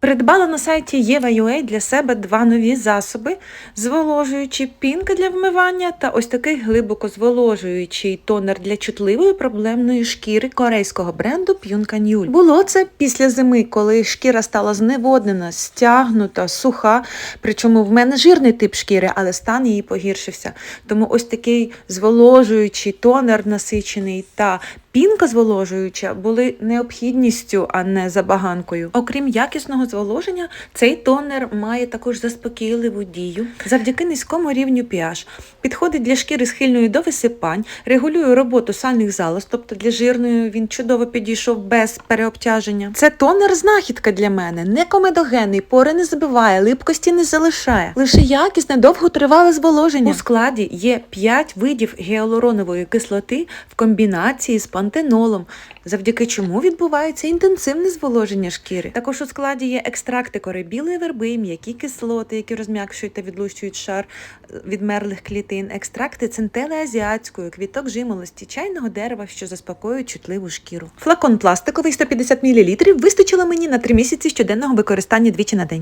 Придбала на сайті Єва.ua для себе два нові засоби: зволожуючий пінка для вмивання та ось такий глибоко зволожуючий тонер для чутливої проблемної шкіри корейського бренду П'юнка Нюль. Було це після зими, коли шкіра стала зневоднена, стягнута, суха. Причому в мене жирний тип шкіри, але стан її погіршився. Тому ось такий зволожуючий тонер насичений та Пінка зволожуюча були необхідністю, а не забаганкою. Окрім якісного зволоження, цей тонер має також заспокійливу дію завдяки низькому рівню pH. Підходить для шкіри схильної до висипань, регулює роботу сальних залоз, тобто для жирної він чудово підійшов без переобтяження. Це тонер знахідка для мене, не комедогенний, пори не забиває, липкості не залишає. Лише якісне, довготривале зволоження. У складі є 5 видів гіалуронової кислоти в комбінації з пантенолом, завдяки чому відбувається інтенсивне зволоження шкіри. Також у складі є екстракти кори білої верби, м'які кислоти, які розм'якшують та відлущують шар е, відмерлих клітин, екстракти центели азіатської, квіток жимолості, чайного дерева, що заспокоюють чутливу шкіру. Флакон пластиковий 150 мл вистачило мені на 3 місяці щоденного використання двічі на день.